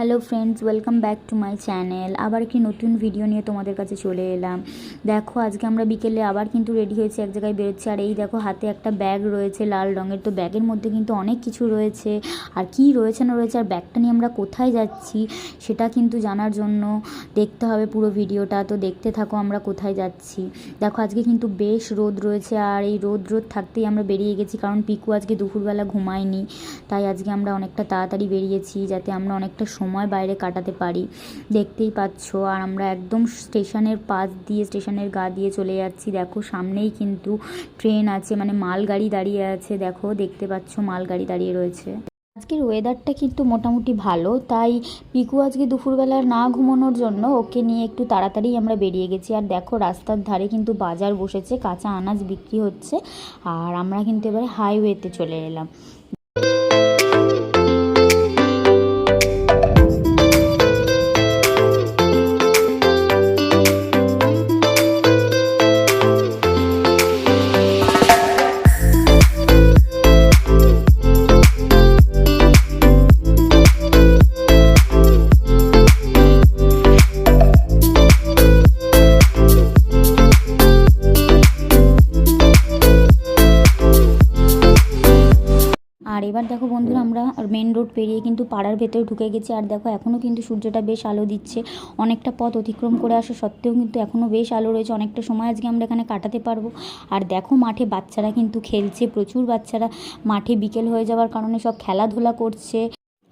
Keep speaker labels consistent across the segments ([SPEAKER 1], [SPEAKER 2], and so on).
[SPEAKER 1] Hello friends welcome back to my channel আবার একটি নতুন ভিডিও নিয়ে তোমাদের কাছে চলে এলাম। দেখো, আজকে আমরা বিকেলে আবার কিন্তু রেডি হয়েছে, এক জায়গায় বেরোচ্ছি। আর এই দেখো, হাতে একটা ব্যাগ রয়েছে লাল রঙের। তো ব্যাগের মধ্যে কিন্তু অনেক কিছু রয়েছে। আর কি রয়েছে না রয়েছে, আর ব্যাগটা নিয়ে আমরা কোথায় যাচ্ছি, সেটা কিন্তু জানার জন্য দেখতে হবে পুরো ভিডিওটা তো দেখতে থাকো আমরা কোথায় যাচ্ছি। দেখো, আজকে কিন্তু বেশ রোদ রয়েছে। আর এই রোদ রোদ থাকতেই আমরা বেরিয়ে গেছি। কারণ পিকু আজকে দুপুরবেলা ঘুমায়নি। তাই আজকে আমরা অনেকটা তাড়াতাড়ি বেরিয়েছি, যাতে আমরা অনেকটা সময় বাইরে কাটাতে পারি। দেখতেই পাচ্ছ, আর আমরা একদম স্টেশনের পাশ দিয়ে স্টেশনের গা দিয়ে চলে যাচ্ছি। দেখো, সামনেই কিন্তু ট্রেন আছে মানে মালগাড়ি দাঁড়িয়ে আছে। দেখো, দেখতে পাচ্ছ মালগাড়ি দাঁড়িয়ে রয়েছে। আজকের ওয়েদারটা কিন্তু মোটামুটি ভালো, তাই পিকু আজকে দুপুরবেলা না ঘুমানোর জন্য ওকে নিয়ে একটু তাড়াতাড়ি আমরা বেরিয়ে গেছি। আর দেখো, রাস্তার ধারে কিন্তু বাজার বসেছে, কাঁচা আনাজ বিক্রি হচ্ছে, আর আমরা কিন্তু এবারে হাইওয়েতে চলে এলাম। আর এবার দেখো বন্ধুরা আমরা মেন রোড পেরিয়ে কিন্তু পাড়ার ভেতরে ঢুকে গেছি। আর দেখো এখনও কিন্তু সূর্যটা বেশ আলো দিচ্ছে। অনেকটা পথ অতিক্রম করে আসা সত্ত্বেও কিন্তু এখনও বেশ আলো রয়েছে। অনেকটা সময় আজকে আমরা এখানে কাটাতে পারব। আর দেখো মাঠে বাচ্চারা কিন্তু খেলছে প্রচুর বাচ্চারা মাঠে বিকেল হয়ে যাওয়ার কারণে সব খেলাধুলা করছে।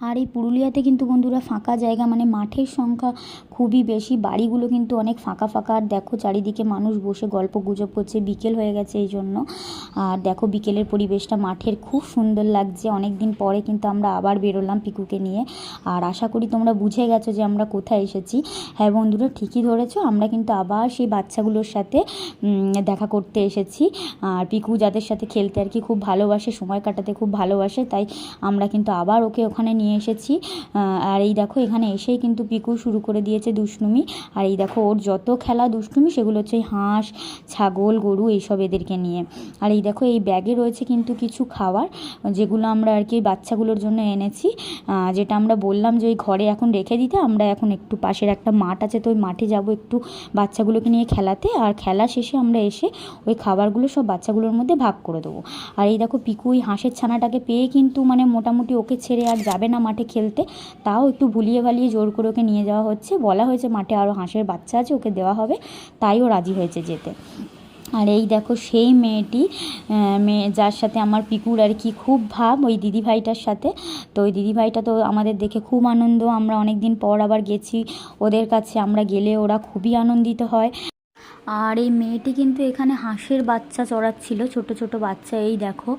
[SPEAKER 1] আর এই পুরুলিয়াতে কিন্তু বন্ধুরা ফাঁকা জায়গা মানে মাঠের সংখ্যা খুবই বেশি। বাড়িগুলো কিন্তু অনেক ফাঁকা ফাঁকা। আর দেখো চারিদিকে মানুষ বসে গল্প গুজব করছে। বিকেল হয়ে গেছে এই জন্য। আর দেখো বিকেলের পরিবেশটা মাঠের খুব সুন্দর লাগছে। অনেক দিন পরে কিন্তু আমরা আবার বেরোলাম পিকুকে নিয়ে। আর আশা করি তোমরা বুঝে গেছো যে আমরা কোথায় এসেছি। হ্যাঁ বন্ধুরা, ঠিকই ধরেছো। আমরা কিন্তু আবার সেই বাচ্চাগুলোর সাথে দেখা করতে এসেছি। আর পিকু যাদের সাথে খেলতে আর কি খুব ভালোবাসে, সময় কাটাতে খুব ভালোবাসে, তাই আমরা কিন্তু আবার ওকে ওখানে নিয়ে এসেছি। আর এই দেখো এখানে এসেই কিন্তু পিকু শুরু করে দিয়েছে দুষ্টুমি। আর এই দেখো, ওর যত খেলা দুষ্টুমি, সেগুলো হচ্ছে হাঁস, ছাগল, গরু, এইসব এদেরকে নিয়ে। আর এই দেখো, এই ব্যাগে রয়েছে কিন্তু কিছু খাবার, যেগুলো আমরা আর কি বাচ্চাগুলোর জন্য এনেছি। যেটা আমরা বললাম যে ওই ঘরে এখন রেখে দিতে, আমরা এখন একটু পাশের একটা মাঠ আছে, তো ওই মাঠে যাব একটু বাচ্চাগুলোকে নিয়ে খেলাতে। আর খেলা শেষে আমরা এসে ওই খাবারগুলো সব বাচ্চাগুলোর মধ্যে ভাগ করে দেবো। আর এই দেখো, পিকু ওই হাঁসের ছানাটাকে পেয়ে কিন্তু মানে মোটামুটি ওকে ছেড়ে আর যাবে না মাঠে খেলতে। তাও একটু ভুলিয়ে ভালিয়ে জোর করে ওকে নিয়ে যাওয়া হচ্ছে। বলা হয়েছে মাঠে আরও হাঁসের বাচ্চা আছে, ওকে দেওয়া হবে তাইও রাজি হয়েছে যেতে। আর এই দেখো সেই মেয়েটি মেয়ে যার সাথে আমার পিকুর আর কি খুব ভাব, ওই দিদিভাইটার সাথে। তো ওই দিদিভাইটা তো আমাদের দেখে খুব আনন্দ, আমরা অনেক দিন পর আবার গেছি, ওদের কাছে আমরা গেলে ওরা খুবই আনন্দিত হয়। আর এই মেয়েটি কিন্তু এখানে হাঁসের বাচ্চা চড়াচ্ছিল, ছোট ছোট বাচ্চা। এই দেখো,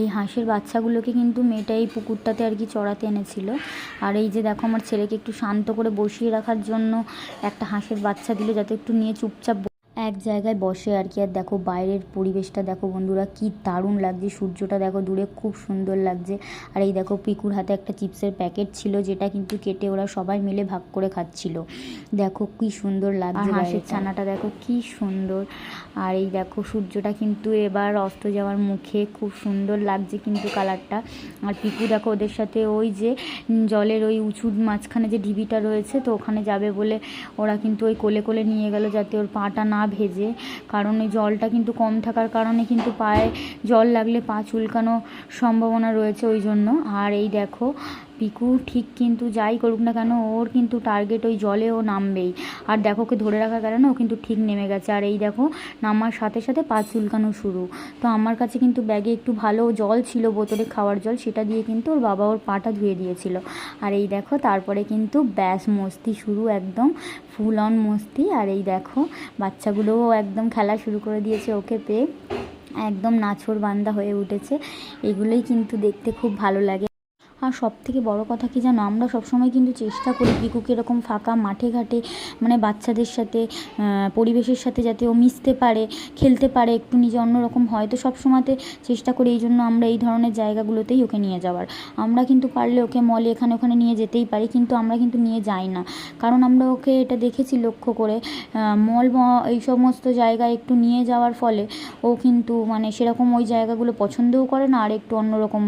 [SPEAKER 1] এই হাঁসের বাচ্চাগুলোকে কিন্তু মেয়েটা এই পুকুরটাতে আর কি চড়াতে এনেছিল। আর এই যে দেখো, আমার ছেলেকে একটু শান্ত করে বসিয়ে রাখার জন্য একটা হাঁসের বাচ্চা দিল, যাতে একটু নিয়ে চুপচাপ এক জায়গায় বসে আর কি। আর দেখো বাইরের পরিবেশটা দেখো বন্ধুরা কি দারুণ লাগছে। সূর্যটা দেখো দূরে খুব সুন্দর লাগছে। আর এই দেখো পিকুর হাতে একটা চিপসের প্যাকেট ছিল যেটা কিন্তু কেটে ওরা সবাই মিলে ভাগ করে খাচ্ছিল। দেখো কি সুন্দর লাগছে হাঁসের ছানাটা দেখো কি সুন্দর। আর এই দেখো সূর্যটা কিন্তু এবার অস্ত যাওয়ার মুখে খুব সুন্দর লাগছে কিন্তু কালারটা। আর পিকু দেখো ওদের সাথে ওই যে জলের ওই উঁচুর মাঝখানে যে ঢিবিটা রয়েছে তো ওখানে যাবে বলে ওরা কিন্তু ওই কোলে কোলে নিয়ে গেল যাতে ওর পাটা না ভেজে, কারণ ওই জলটা কিন্তু কম থাকার কারণে কিন্তু পায়ে জল লাগলে পা চুলকানো সম্ভাবনা রয়েছে ওই জন্য। আর এই দেখো পিকু ঠিক কিন্তু যাই করুক না কেন, ওর কিন্তু টার্গেট ওই জলে ও নামবেই। আর দেখো ওকে ধরে রাখার কারণে ও কিন্তু ঠিক নেমে গেছে। আর এই দেখো, নামার সাথে সাথে পা চুলকানো শুরু। তো আমার কাছে কিন্তু ব্যাগে একটু ভালো জল ছিল, বোতলে খাওয়ার জল, সেটা দিয়ে কিন্তু ওর বাবা ওর পাটা ধুয়ে দিয়েছিল। আর এই দেখো, তারপরে কিন্তু ব্যাস, মস্তি শুরু একদম ফুল অন মস্তি। আর এই দেখো, বাচ্চাগুলোও একদম খেলা শুরু করে দিয়েছে ওকে পেয়ে। একদম নাছোড় বান্দা হয়ে উঠেছে। এগুলোই কিন্তু দেখতে খুব ভালো লাগে। আর সব থেকে বড় কথা কি জানো? আমরা সবসময় কিন্তু চেষ্টা করি পিকুকে এরকম ফাঁকা মাঠে ঘাটে মানে বাচ্চাদের সাথে পরিবেশের সাথে যাতে ও মিশতে পারে, খেলতে পারে, একটু নিজে অন্যরকম হয়। তো সব সময়তে চেষ্টা করি এই জন্য আমরা এই ধরনের জায়গাগুলোতেই ওকে নিয়ে যাওয়ার। আমরা কিন্তু পারলে ওকে মলে এখানে ওখানে নিয়ে যেতেই পারি, কিন্তু আমরা কিন্তু নিয়ে যাই না। কারণ আমরা ওকে এটা দেখেছি লক্ষ্য করে মল এই সমস্ত জায়গায় একটু নিয়ে যাওয়ার ফলে ও কিন্তু মানে সেরকম ওই জায়গাগুলো পছন্দও করে না, আর একটু অন্যরকম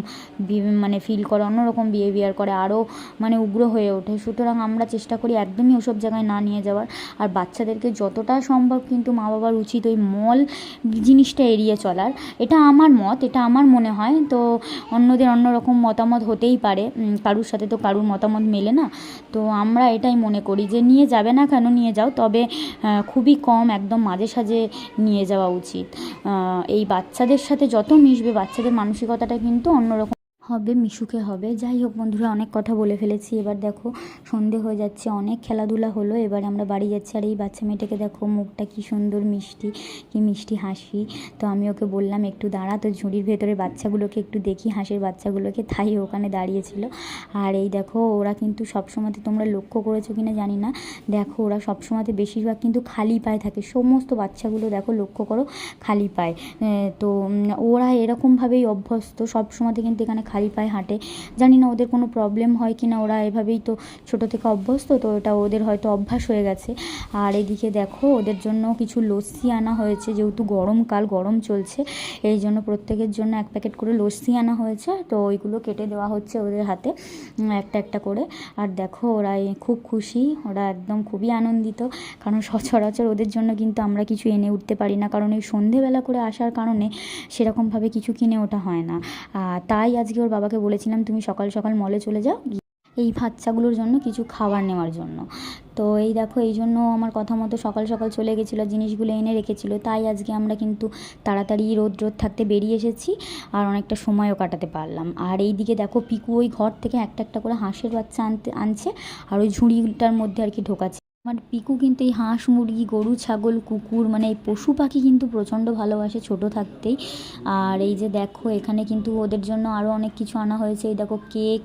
[SPEAKER 1] মানে ফিল করে, অন্যরকম অন্যরকম বিহেভিয়ার করে আরও মানে উগ্র হয়ে ওঠে। সুতরাং আমরা চেষ্টা করি একদমই ওসব জায়গায় না নিয়ে যাওয়ার। আর বাচ্চাদেরকে যতটা সম্ভব কিন্তু মা বাবার উচিত ওই মল জিনিসটা এড়িয়ে চলার। এটা আমার মত, এটা আমার মনে হয়। তো অন্যদের অন্য রকম মতামত হতেই পারে। কারুর সাথে তো কারুর মতামত মেলে না। তো আমরা এটাই মনে করি যে নিয়ে যাবে না কেন নিয়ে যাও, তবে খুবই কম একদম মাঝে সাঝে নিয়ে যাওয়া উচিত। এই বাচ্চাদের সাথে যত মিশবে, বাচ্চাদের মানসিকতাটা কিন্তু অন্যরকম হবে, মিশুকে হবে। যাই হোক বন্ধুরা, অনেক কথা বলে ফেলেছি। এবার দেখো, সন্ধে হয়ে যাচ্ছে, অনেক খেলাধুলা হলো। এবার আমরা বাড়ি যাচ্ছি আর এই বাচ্চা মেয়েটাকে দেখো, মুখটা কি সুন্দর মিষ্টি, কি মিষ্টি হাসি। তো আমি ওকে বললাম, একটু দাঁড়া তো ঝুড়ির ভেতরে বাচ্চাগুলোকে একটু দেখি, হাঁসের বাচ্চাগুলোকে। তাই ওখানে দাঁড়িয়েছিল। আর এই দেখো, ওরা কিন্তু সবসময়তে তোমরা লক্ষ্য করেছ কিনা জানি না। দেখো, ওরা সবসময়তে বেশিরভাগ কিন্তু খালি পায়ে থাকে। সমস্ত বাচ্চাগুলো দেখো, লক্ষ্য করো, খালি পায়ে। তো ওরা এরকমভাবেই অভ্যস্ত। সবসময়তে কিন্তু এখানে খালি পায়ে হাঁটে। জানি না ওদের কোনো প্রবলেম হয় কি না ওরা এভাবেই তো ছোটো থেকে অভ্যস্ত, তো এটা ওদের হয়তো অভ্যাস হয়ে গেছে। আর এদিকে দেখো, ওদের জন্য কিছু লস্যি আনা হয়েছে, যেহেতু গরমকাল গরম চলছে, এই জন্য প্রত্যেকের জন্য এক প্যাকেট করে লস্যি আনা হয়েছে, তো ওইগুলো কেটে দেওয়া হচ্ছে ওদের হাতে একটা একটা করে। আর দেখো, ওরা খুব খুশি, ওরা একদম খুবই আনন্দিত, কারণ সচরাচর ওদের জন্য কিন্তু আমরা কিছু এনে উঠতে পারি না, কারণ এই সন্ধেবেলা করে আসার কারণে সেরকমভাবে কিছু কিনে ওটা হয় না। তাই আজকে ওর বাবাকে বলেছিলাম, তুমি সকাল সকাল মলে চলে যাও এই বাচ্চাগুলোর জন্য কিছু খাবার নেওয়ার জন্য। তো এই দেখো, এই জন্য আমার কথা মতো সকাল সকাল চলে গেছিল, জিনিসগুলো এনে রেখেছিল। তাই আজকে আমরা কিন্তু তাড়াতাড়ি রোদ রোদ থাকতে বেরিয়ে এসেছি আর অনেকটা সময়ও কাটাতে পারলাম। আর এই দিকে দেখো, পিকু ওই ঘর থেকে একটা একটা করে হাঁসের বাচ্চা আনতে, আনছে আর ওই ঝুড়িটার মধ্যে আর কি ঢোকাচ্ছে। আমার পিকু কিন্তু এই হাঁস, মুরগি, গরু, ছাগল, কুকুর মানে এই পশু পাখি কিন্তু প্রচণ্ড ভালোবাসে ছোট থাকতেই। আর এই যে দেখো, এখানে কিন্তু ওদের জন্য আরও অনেক কিছু আনা হয়েছে। এই দেখো, কেক,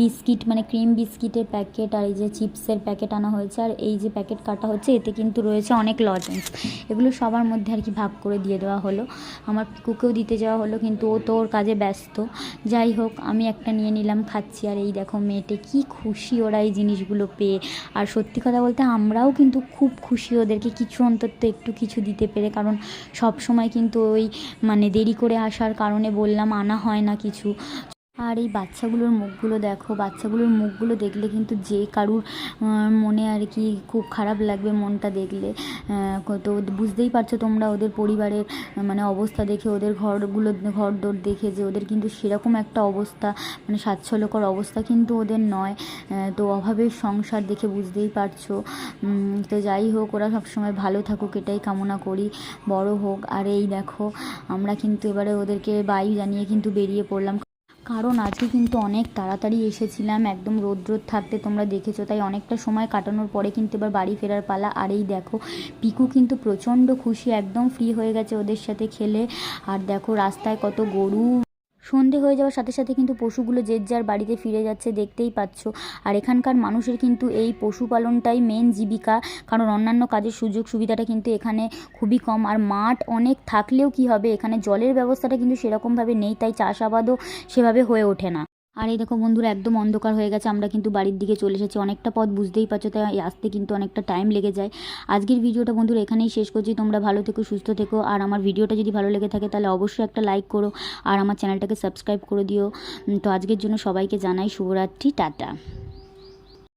[SPEAKER 1] বিস্কিট মানে ক্রিম বিস্কিটের প্যাকেট, আর এই যে চিপসের প্যাকেট আনা হয়েছে। আর এই যে প্যাকেট কাটা হচ্ছে, এতে কিন্তু রয়েছে অনেক লজেন্স। এগুলো সবার মধ্যে আর কি ভাগ করে দিয়ে দেওয়া হলো। আমার পিকুকেও দিতে যাওয়া হলো, কিন্তু ও তো ওর কাজে ব্যস্ত। যাই হোক, আমি একটা নিয়ে নিলাম, খাচ্ছি। আর এই দেখো, মেয়েটে কি খুশি ওরা এই জিনিসগুলো পেয়ে। আর সত্যি কথা বলতে আমরাও কিন্তু খুব খুশি ওদেরকে কিছু অন্তত একটু কিছু দিতে পেরে, কারণ সব সময় কিন্তু ওই মানে দেরি করে আসার কারণে বললাম, আনা হয় না কিছু। আর এই বাচ্চাগুলোর মুখগুলো দেখো, বাচ্চাগুলোর মুখগুলো দেখলে কিন্তু যে কারুর মনে আর কি খুব খারাপ লাগবে মনটা দেখলে। তো বুঝতেই পারছ তোমরা ওদের পরিবারের মানে অবস্থা দেখে, ওদের ঘরগুলো ঘর দোর দেখে যে ওদের কিন্তু সেরকম একটা অবস্থা মানে স্বাচ্ছল্যকর অবস্থা কিন্তু ওদের নয়। তো অভাবের সংসার দেখে বুঝতেই পারছ। তো যাই হোক, ওরা সবসময় ভালো থাকুক, এটাই কামনা করি। বড় হোক। আর এই দেখো, আমরা কিন্তু এবারে ওদেরকে বাই জানিয়ে কিন্তু বেরিয়ে পড়লাম। কারণ আজকে কিন্তু অনেক তাড়াতাড়ি এসেছিলাম, একদম রোদ রোদ থাকতে তোমরা দেখেছ, তাই অনেকটা সময় কাটানোর পরে কিন্তু এবার বাড়ি ফেরার পালা। আর এই দেখো, পিকু কিন্তু প্রচণ্ড খুশি, একদম ফ্রি হয়ে গেছে ওদের সাথে খেলে। আর দেখো, রাস্তায় কত গরু সন্ধে হয়ে যাওয়ার সাথে সাথে কিন্তু পশুগুলো যে যার বাড়িতে ফিরে যাচ্ছে দেখতেই পাচ্ছ। আর এখানকার মানুষের কিন্তু এই পশুপালনটাই মেন জীবিকা। কারণ অন্যান্য কাজের সুযোগ সুবিধাটা কিন্তু এখানে খুবই কম। আর মাঠ অনেক থাকলেও কি হবে? এখানে জলের ব্যবস্থাটা কিন্তু সেরকমভাবে নেই, তাই চাষাবাদও সেভাবে হয়ে ওঠে না। আর এই দেখো বন্ধুরা, একদম অন্ধকার হয়ে গেছে, আমরা কিন্তু বাড়ির দিকে চলে এসেছি। অনেকটা পথ বুঝতেই পারছ, তাই আসতে কিন্তু অনেকটা টাইম লেগে যায়। আজকের ভিডিওটা বন্ধুরা এখানেই শেষ করছি, তোমরা ভালো থেকো, সুস্থ থেকো। আর আমার ভিডিওটা যদি ভালো লেগে থাকে, তাহলে অবশ্যই একটা লাইক করো, আর আমার চ্যানেলটাকে সাবস্ক্রাইব করে দিও। তো আজকের জন্য সবাইকে জানাই শুভরাত্রি, টাটা।